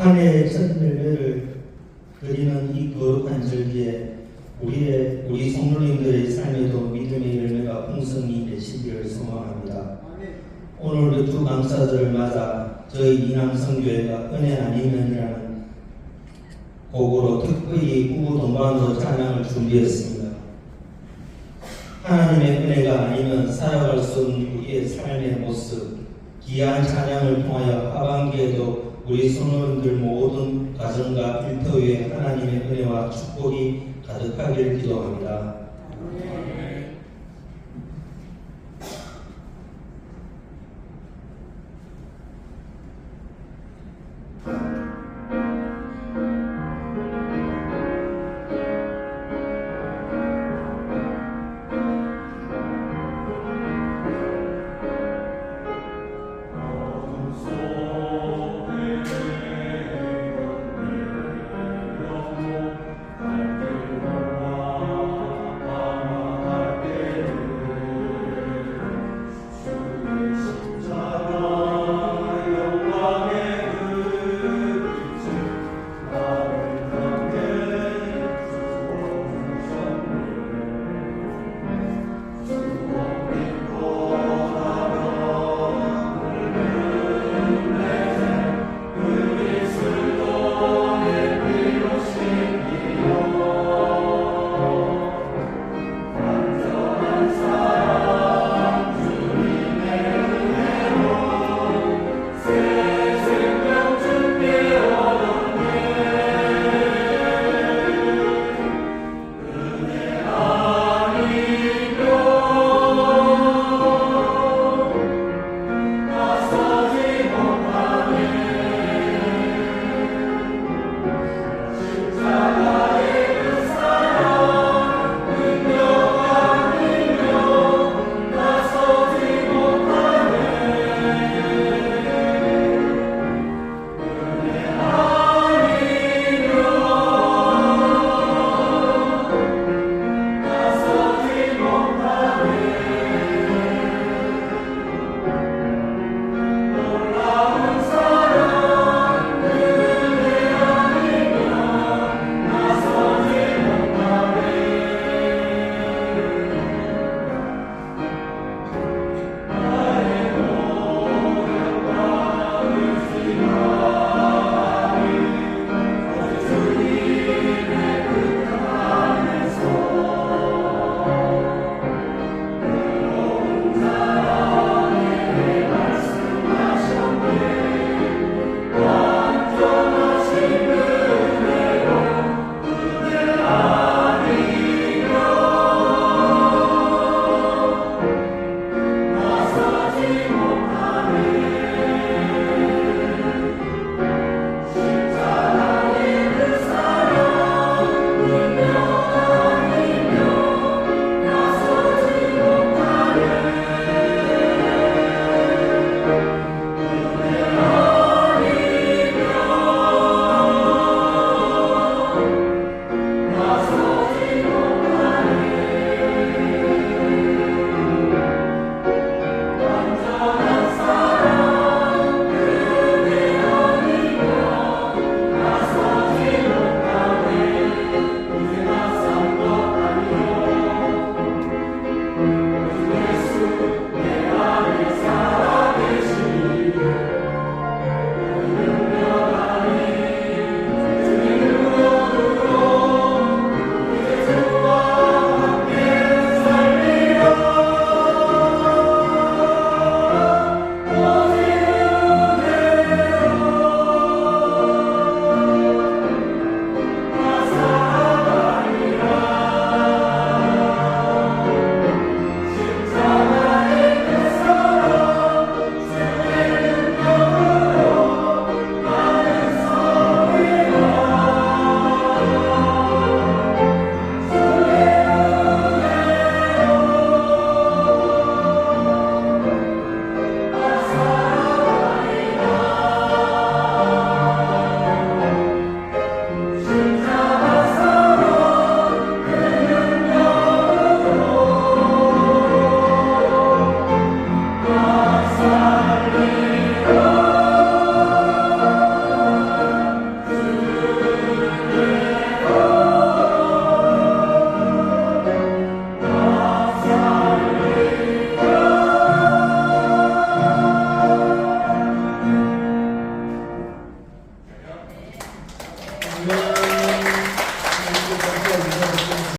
한 해의 첫 열매를 드리는 이 거룩한 절기에 우리의 우리 성도님들의 삶에도 믿음의 열매가 풍성히 맺히기를 소망합니다. 오늘도 두 감사절을 맞아 저희 이남성교회가 은혜 아니면이라는 곡으로 특별히 부부 동반으로 찬양을 준비했습니다. 하나님의 은혜가 아니면 살아갈 수 없는 우리의 삶의 모습, 귀한 찬양을 통하여 하반기에도 우리 성도님들 모든 가정과 일터 위에 하나님의 은혜와 축복이 가득하길 기도합니다.